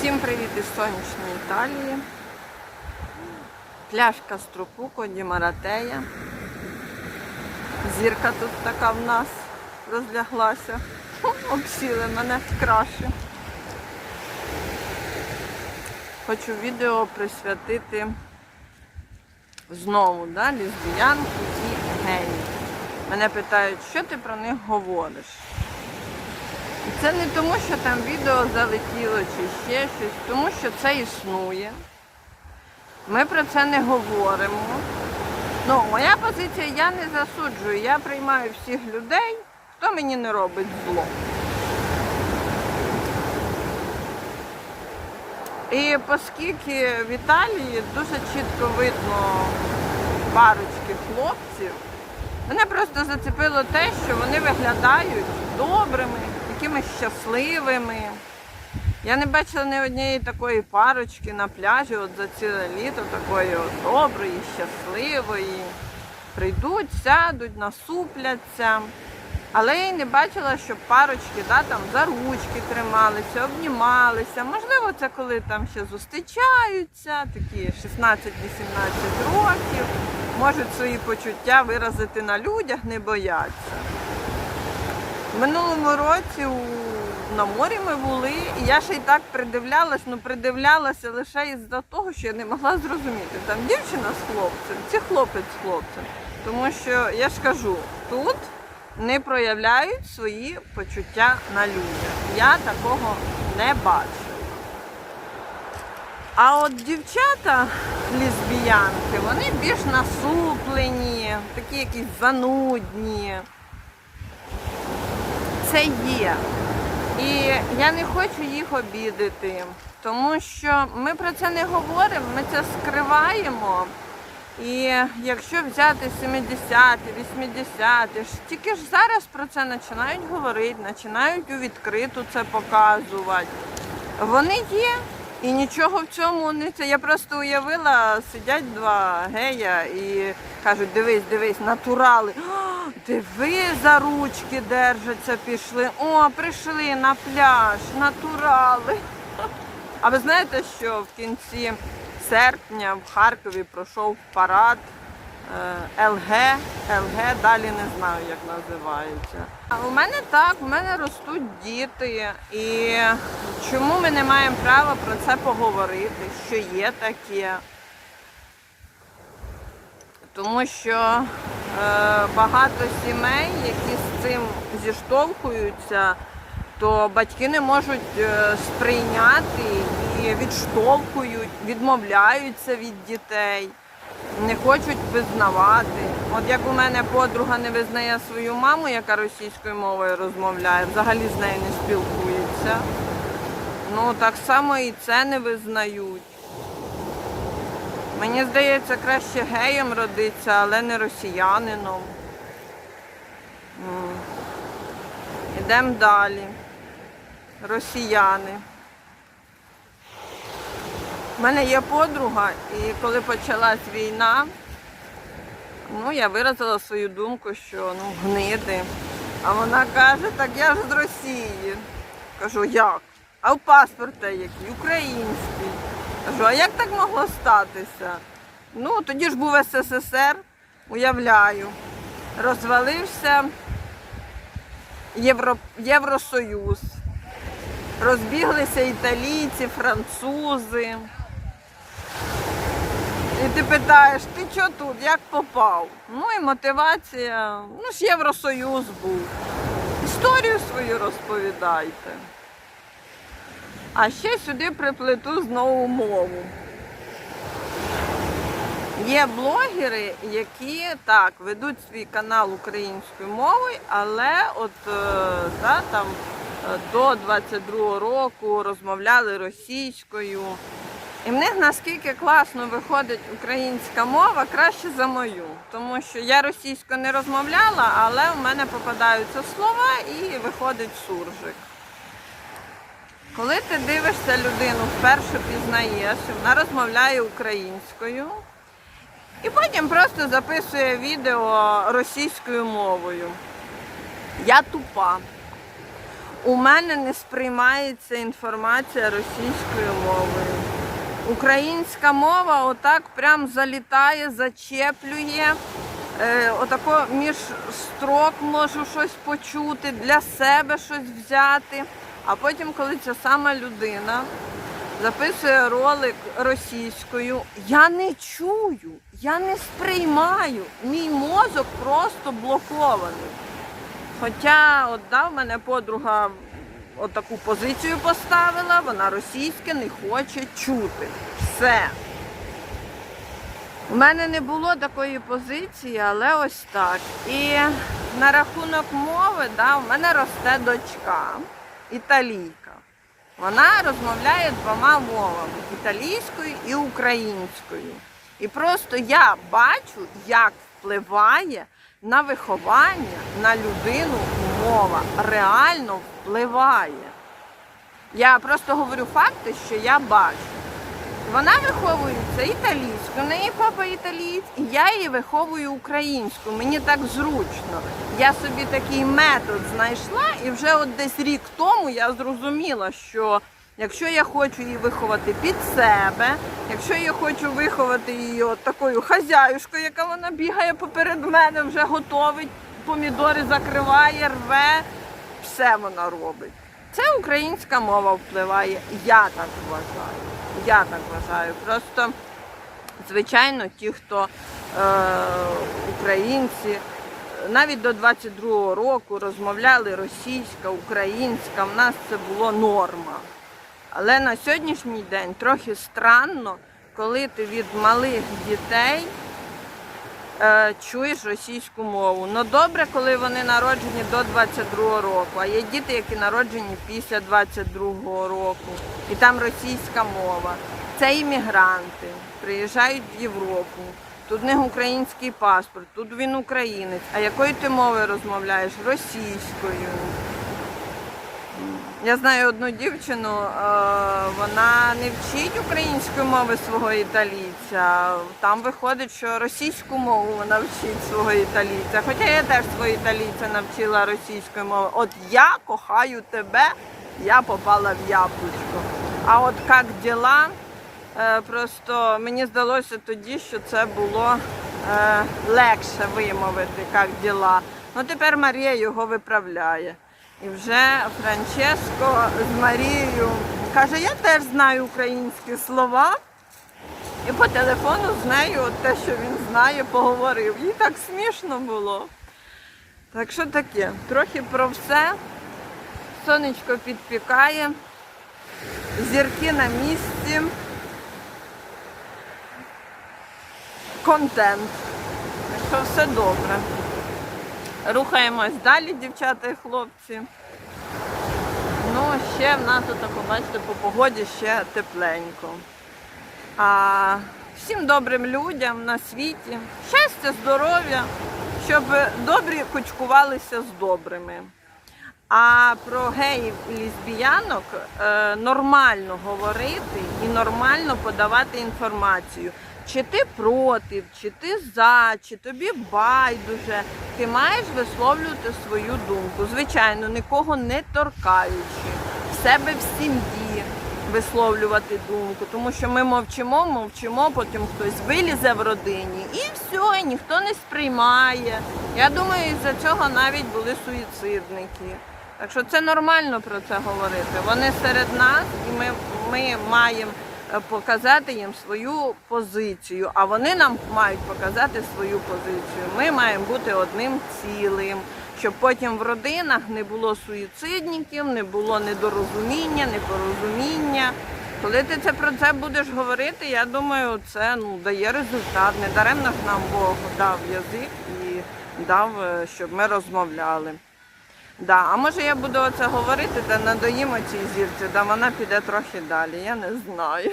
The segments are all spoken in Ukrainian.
Всім привіт із сонячної Італії. Пляшка Стропуко Ді Маратея. Зірка тут така в нас розляглася. Обсіли мене в краші. Хочу відео присвятити знову да, лесбіянки і геї. Мене питають, що ти про них говориш? Це не тому, що там відео залетіло чи ще щось, тому що це існує. Ми про це не говоримо. Ну, моя позиція, я не засуджую, я приймаю всіх людей, хто мені не робить зло. І оскільки в Італії дуже чітко видно парочки хлопців, мене просто зацепило те, що вони виглядають добрими, якимись щасливими. Я не бачила ні однієї такої парочки на пляжі от за ціле літо, такої от доброї, щасливої. Прийдуть, сядуть, насупляться. Але я й не бачила, щоб парочки да, там за ручки трималися, обнімалися. Можливо, це коли там ще зустрічаються, такі 16-18 років, можуть свої почуття виразити на людях, не бояться. Минулому році у, на морі ми були, і я ще й так придивлялась, ну придивлялася лише із-за того, що я не могла зрозуміти, там дівчина з хлопцем чи хлопець з хлопцем. Тому що я ж кажу, тут не проявляють свої почуття на людях. Я такого не бачу. А от дівчата лесбіянки, вони більш насуплені, такі якісь занудні. Це є. І я не хочу їх обідати, тому що ми про це не говоримо, ми це скриваємо. І якщо взяти 70-ті, 80-ті, ж тільки ж зараз про це починають говорити, починають у відкриту це показувати. Вони є, і нічого в цьому не це. Я просто уявила, сидять два гея і кажуть, дивись, дивись, натурали. О, диви за ручки держаться, пішли. О, прийшли на пляж, натурали. А ви знаєте, що в кінці серпня в Харкові пройшов парад ЛГ, ЛГ, далі не знаю, як називається. У мене так, у мене ростуть діти. І чому ми не маємо права про це поговорити, що є таке? Тому що е, багато сімей, які з цим зіштовхуються, то батьки не можуть е, сприйняти і відштовхують, відмовляються від дітей, не хочуть визнавати. От як у мене подруга не визнає свою маму, яка російською мовою розмовляє, взагалі з нею не спілкується. Ну так само і це не визнають. Мені здається, краще геєм родиться, але не росіянином. М. Ідемо далі. Росіяни. У мене є подруга, і коли почалась війна, ну, я виразила свою думку, що ну, гниди. А вона каже, так я ж з Росії. Кажу, як? А в паспорта який? Український. Кажу, а як так могло статися? Ну, тоді ж був СССР, уявляю. Розвалився Євро... Євросоюз. Розбіглися італійці, французи. І ти питаєш, ти що тут, як попав? Ну і мотивація, ну ж Євросоюз був. Історію свою розповідайте. А ще сюди приплету знову мову. Є блогери, які так ведуть свій канал українською мовою, але от е, да, там е, до 22-го року розмовляли російською. І в них наскільки класно виходить українська мова краще за мою. Тому що я російською не розмовляла, але в мене попадаються слова і виходить суржик. Коли ти дивишся людину, вперше пізнаєш, вона розмовляє українською, і потім просто записує відео російською мовою. Я тупа. У мене не сприймається інформація російською мовою. Українська мова отак прям залітає, зачеплює. Е, отако між строк можу щось почути, для себе щось взяти. А потім, коли ця сама людина записує ролик російською, я не чую, я не сприймаю. Мій мозок просто блокований. Хоча от да, в мене подруга отаку позицію поставила, вона російське не хоче чути. Все. У мене не було такої позиції, але ось так. І на рахунок мови, да, у мене росте дочка, італійка. Вона розмовляє двома мовами італійською і українською. І просто я бачу, як впливає на виховання, на людину мова. Реально впливає. Я просто говорю факти, що я бачу. Вона виховується італійською, в неї папа італієць, і я її виховую українською. Мені так зручно. Я собі такий метод знайшла, і вже от десь рік тому я зрозуміла, що якщо я хочу її виховати під себе, якщо я хочу виховати її от такою хазяюшкою, яка вона бігає поперед мене, вже готовить, помідори закриває, рве, все вона робить. Це українська мова впливає. Я так вважаю. Я так вважаю. Просто, звичайно, ті, хто е, українці навіть до 22-го року розмовляли російська, українська, в нас це було норма. Але на сьогоднішній день трохи странно, коли ти від малих дітей чуєш російську мову. Ну добре, коли вони народжені до 22 року, а є діти, які народжені після 22 року, і там російська мова. Це іммігранти, приїжджають в Європу. Тут них український паспорт, тут він українець. А якою ти мовою розмовляєш? Російською. Я знаю одну дівчину, е, вона не вчить української мови свого італійця. Там виходить, що російську мову вона вчить свого італійця. Хоча я теж свого італійця навчила російської мови. От я кохаю тебе, я попала в яблучко. А от як діла, е, просто мені здалося тоді, що це було е, легше вимовити, як діла. Ну тепер Марія його виправляє. І вже Франческо з Марією каже, я теж знаю українські слова. І по телефону з нею те, що він знає, поговорив. Їй так смішно було. Так що таке, трохи про все. Сонечко підпікає, зірки на місці. Контент. Так що все добре. Рухаємось далі, дівчата і хлопці. Ну, ще в нас тут, бачите, по погоді ще тепленько. А всім добрим людям на світі щастя, здоров'я, щоб добрі кучкувалися з добрими. А про геїв і лесбіянок е, нормально говорити і нормально подавати інформацію. Чи ти проти, чи ти за, чи тобі байдуже, ти маєш висловлювати свою думку. Звичайно, нікого не торкаючи, в себе в сім'ї висловлювати думку, тому що ми мовчимо, мовчимо, потім хтось вилізе в родині і все, і ніхто не сприймає. Я думаю, із-за цього навіть були суїцидники. Так що це нормально про це говорити. Вони серед нас, і ми, ми маємо показати їм свою позицію, а вони нам мають показати свою позицію. Ми маємо бути одним цілим, щоб потім в родинах не було суїцидників, не було недорозуміння, непорозуміння. Коли ти це про це будеш говорити, я думаю, це ну, дає результат. Не даремно ж нам Бог дав язик і дав, е, щоб ми розмовляли. Да, а може я буду оце говорити та надоїмо цій зірці, да вона піде трохи далі, я не знаю.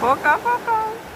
Пока-пока.